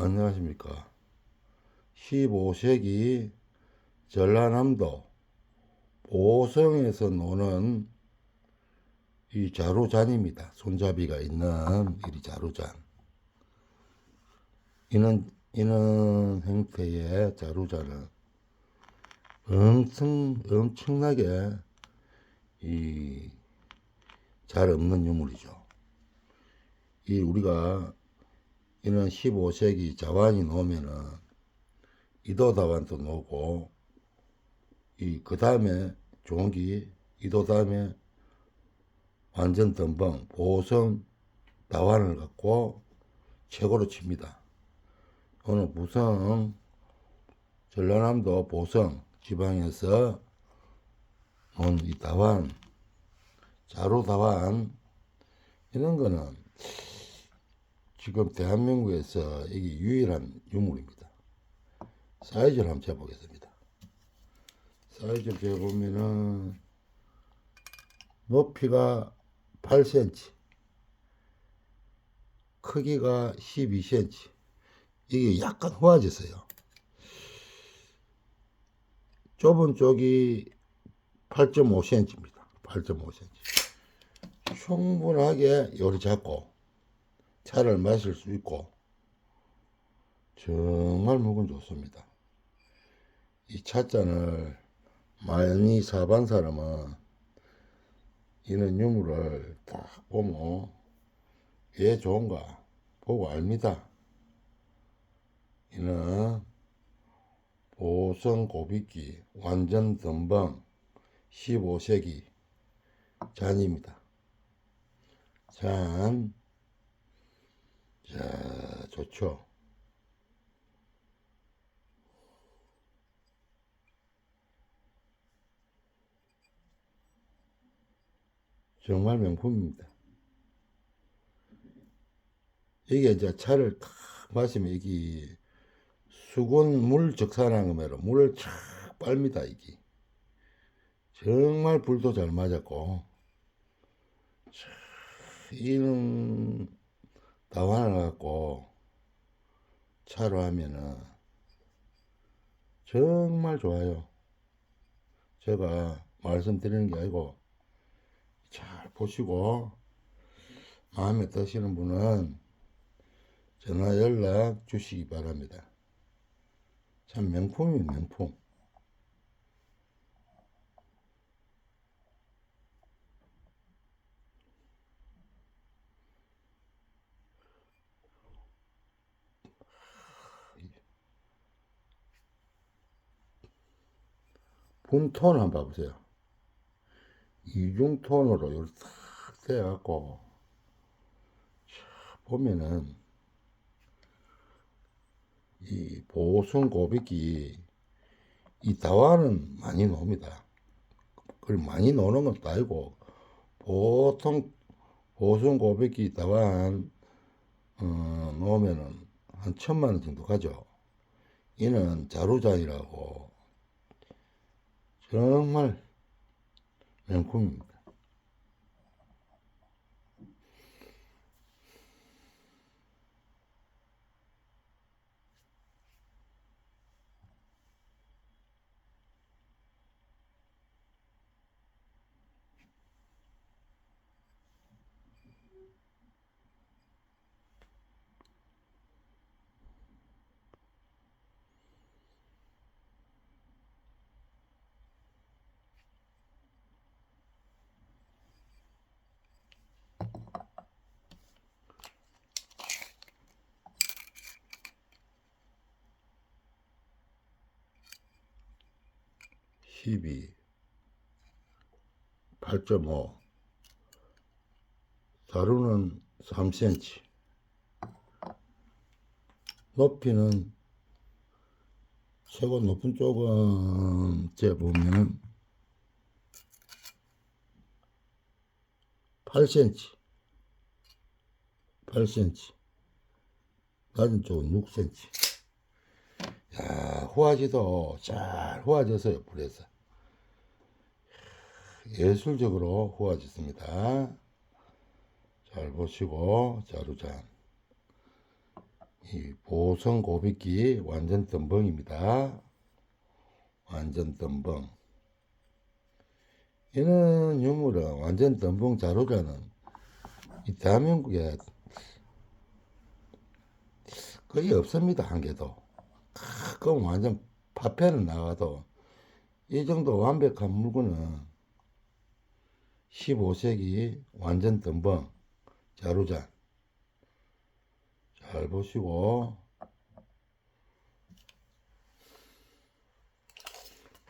안녕하십니까. 15세기 전라남도 보성에서 노는 이 자루잔입니다. 손잡이가 있는 이 자루잔. 이는, 이는 형태의 자루잔은 엄청, 엄청나게 이 잘 없는 유물이죠. 이 우리가 이는 15세기 자완이 놓으면은 이도다완도 놓고 이 그 다음에 종기 이도 다음에 완전 덤벙 보성 다완을 갖고 최고로 칩니다. 오늘 부성 전라남도 보성 지방에서 온 이 다완 자루 다완 이런 거는 지금 대한민국에서 이게 유일한 유물입니다. 사이즈를 한번 재보겠습니다. 사이즈를 재보면은 높이가 8cm, 크기가 12cm. 이게 약간 후아졌어요. 좁은 쪽이 8.5cm입니다. 8.5cm. 충분하게 요리 잡고 차를 마실 수 있고 정말 묵은 좋습니다. 이 찻잔을 많이 사본 사람은 이런 유물을 딱 보면 왜 좋은가 보고 압니다. 이는 보성 고비기 완전 덤벙 15세기 잔입니다. 잔 자, 좋죠. 정말 명품입니다. 이게 이제 차를 탁 마시면 이게 수건 물 적산한 거매로 물을 쫙 빨니다 이게. 정말 불도 잘 맞았고 이는 다환을 갖고 차로 하면은 정말 좋아요. 제가 말씀드리는 게 아니고 잘 보시고 마음에 드시는 분은 전화 연락 주시기 바랍니다. 참 명품이 명품. 봄톤 한번 봐보세요. 이중톤으로 이렇게 탁 돼갖고 보면은 이 보성 고백이 이 다와는 많이 나옵니다. 그 많이 노는 것도 아니고 보통 보성 고백이 다완 어, 놓으면은 한 천만 원 정도 가죠. 이는 자루잔이라고 정말 명품입니다. 십이, 8.5, 자루는 3cm, 높이는 최고 높은 쪽은 재 보면 8cm, 8cm, 낮은 쪽은 6cm. 야, 후아지도 잘 후아졌어요, 불에서. 예술적으로 후아졌습니다. 잘 보시고, 자루잔. 이 보성 고비기 완전 덤벙입니다. 완전 덤벙. 이런 유물은 완전 덤벙 자루자는 이 대한민국에 거의 없습니다. 한 개도. 가끔 완전 파편은 나가도 이 정도 완벽한 물건은 15세기 완전 덤벙 자루잔 잘 보시고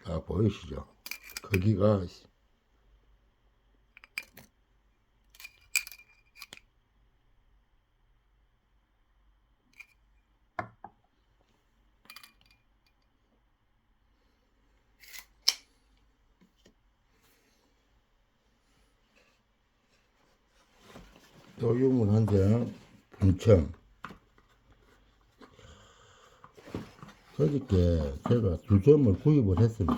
자 보이시죠? 거기가 또 유물 한 장, 분청. 그저께 제가 두 점을 구입을 했습니다.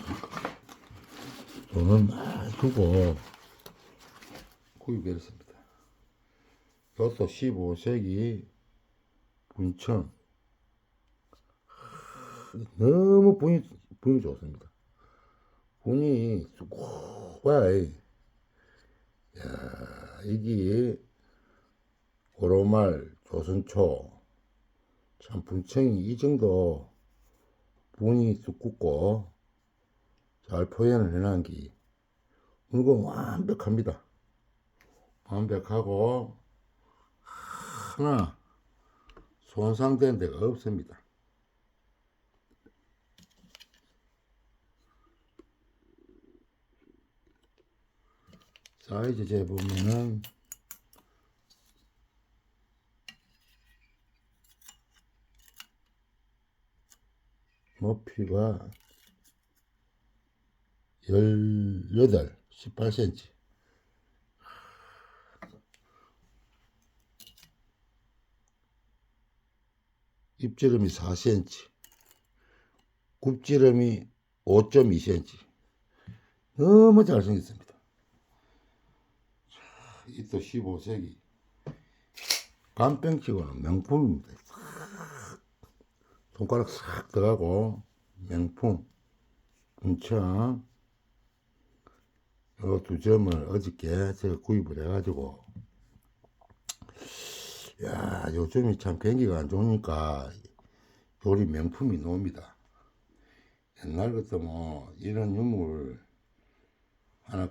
돈을 많이 주고 구입을 했습니다. 이것도 15세기 분청. 너무 분이, 분이 좋습니다. 분이 쑥와이. 야, 이게 고로말, 조선초, 참 분청이 이 정도 분이 두껍고 잘 표현을 해놓은 게 물건 완벽합니다. 완벽하고 하나 손상된 데가 없습니다. 사이즈 재보면은 높이가 18, 18cm. 입지름이 4cm. 굽지름이 5.2cm. 너무 잘생겼습니다. 이 또 15세기. 간병치고는 명품입니다. 손가락 싹 들어가고 명품 분청 요두 점을 어저께 제가 구입을 해가지고. 야 요즘이 참 경기가 안 좋으니까 요리 명품이 나옵니다. 옛날 같으면 이런 유물 하나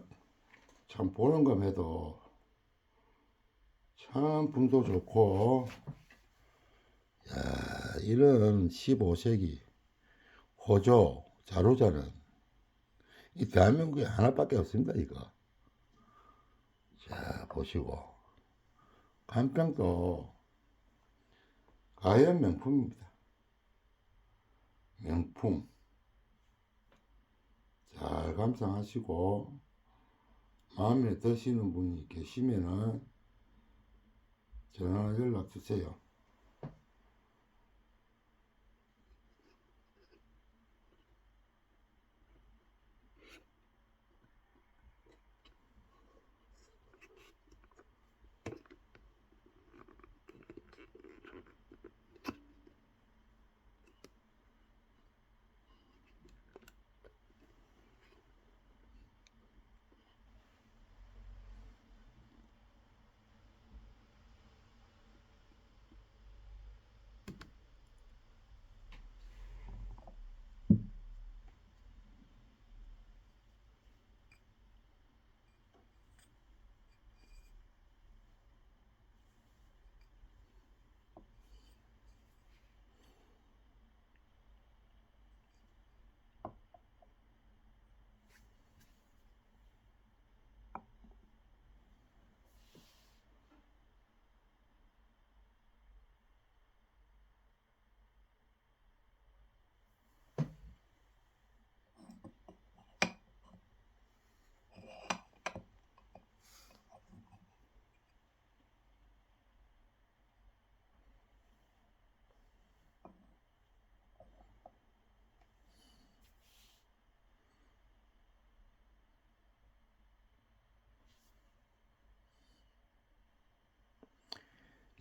참 보는 감 해도 참 분도 좋고 야, 이런 15세기 호조 자루자는 이 대한민국에 하나밖에 없습니다, 이거. 자, 보시고. 간병도 가연 명품입니다. 명품. 잘 감상하시고, 마음에 드시는 분이 계시면은 전화 연락 주세요.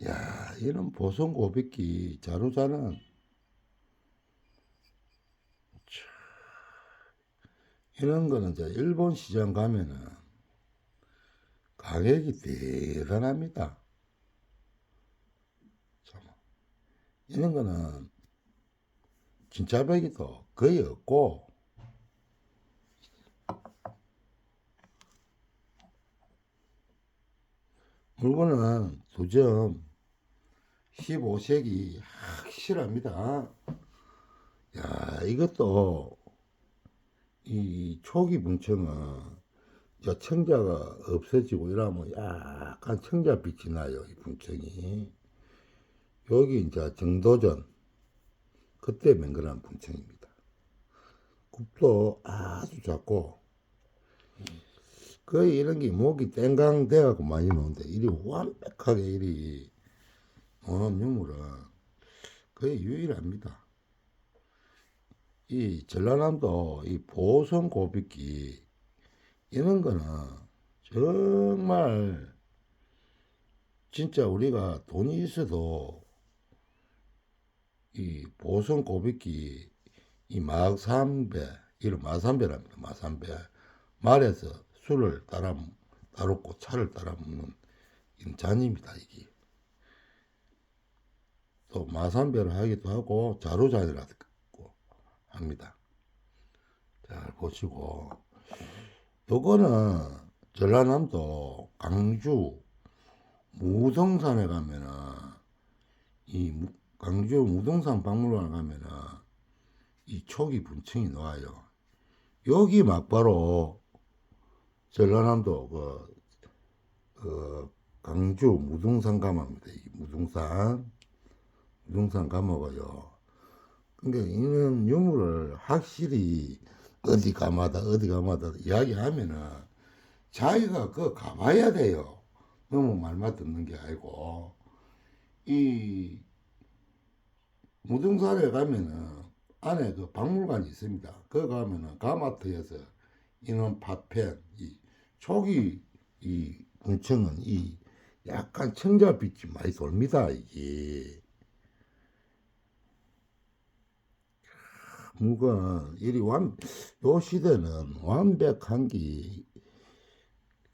야, 이런 보성 고백기 자루자는 참, 이런 거는 이제 일본 시장 가면은 가격이 대단합니다. 참, 이런 거는 진짜 배기도 거의 없고 물건은 두 점 15색이 확실합니다. 야, 이것도 이 초기 분청은 저 청자가 없어지고 이러면 약간 청자 빛이 나요, 이 분청이. 여기 이제 정도전 그때 맹근한 분청입니다. 굽도 아주 작고 거의 이런 게 목이 땡강 돼갖고 많이 나오는데 이리 완벽하게 이리 오는 유물은 거의 유일합니다. 이 전라남도 이 보성 고비기 이런 거는 정말 진짜 우리가 돈이 있어도 이 보성 고비기 이 마삼배 이런 마삼배랍니다. 마삼배 말에서 술을 따라 따르고 차를 따라 먹는 이 잔입니다. 이게 또 마삼배를 하기도 하고 자루잔이라고 합니다. 잘 보시고 요거는 전라남도 강주 무등산에 가면은 이 무- 강주 무등산 박물관에 가면은 이 초기 분층이 나와요. 여기 막바로 전라남도 그, 그 강주 무등산 감화입니다. 이 무등산 무등산 감화가요. 그러니까 이런 유물을 확실히 어디 가마다 어디 가마다 이야기하면은 자기가 그 가봐야 돼요. 너무 말만 듣는 게 아니고 이 무등산에 가면은 안에 그 박물관이 있습니다. 그 가면은 가마트에서 이런 파펜 이 초기 이 bun청은 이 약간 청자빛이 많이 돌니다 이게 물건 이리 완, 요 시대는 완벽한 게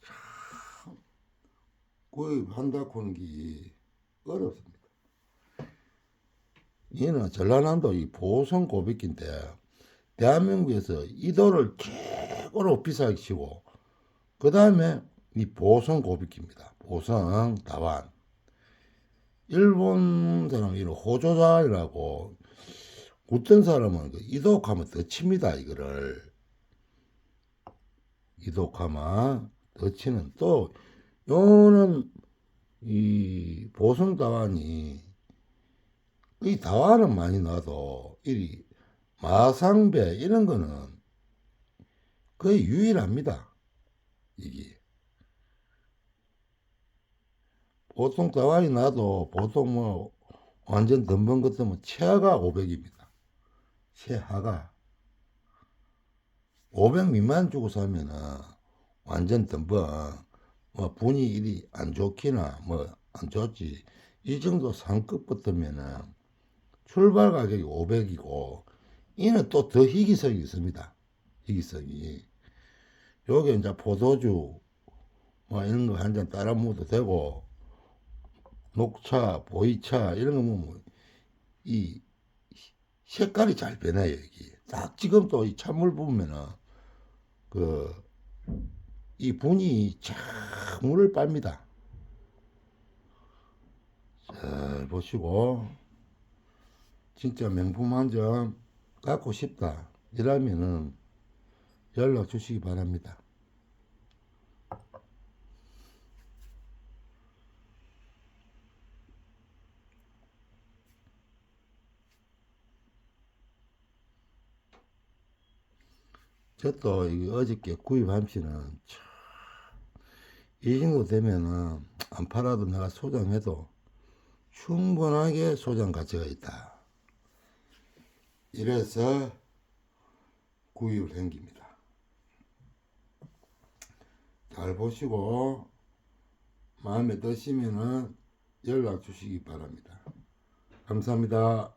참 구입한다고는 게 어렵습니다. 얘는 전라남도 이 보성 고백기인데 대한민국에서 이 돌을 최고로 비싸게 치고 그 다음에 이 보성 고백기입니다. 보성 다완 일본 사람 이런 호조자이라고 어떤 사람은 그 이독하면 더 칩니다 이거를. 이독하면 더 치는. 또 요는 이 보성 다완이 이 다완은 많이 나도 이 마상배 이런 거는 거의 유일합니다 이게. 보통 다완이 나도 보통 뭐 완전 덤벙 같으면 최하가 500입니다. 최하가 500 미만 주고 사면은 완전 덤벙. 뭐 일이 안 좋기나 뭐 안 좋지. 이 정도 상급부터면은 출발 가격이 500이고 이는 또 더 희귀성이 있습니다. 희귀성이. 요게 이제 포도주 뭐 이런 거 한 잔 따라 먹어도 되고 녹차, 보이차 이런 거 보면 이 색깔이 잘 변해요 이게 딱 지금 또 이 찬물 보면은 그 이 분이 쫙 물을 빱니다. 잘 보시고 진짜 명품 한 점 갖고 싶다 이러면은 연락 주시기 바랍니다. 이 어저께 구입함씨는 이 정도 되면은 안 팔아도 내가 소장해도 충분하게 소장 가치가 있다. 이래서 구입을 행깁니다. 잘 보시고 마음에 드시면은 연락 주시기 바랍니다. 감사합니다.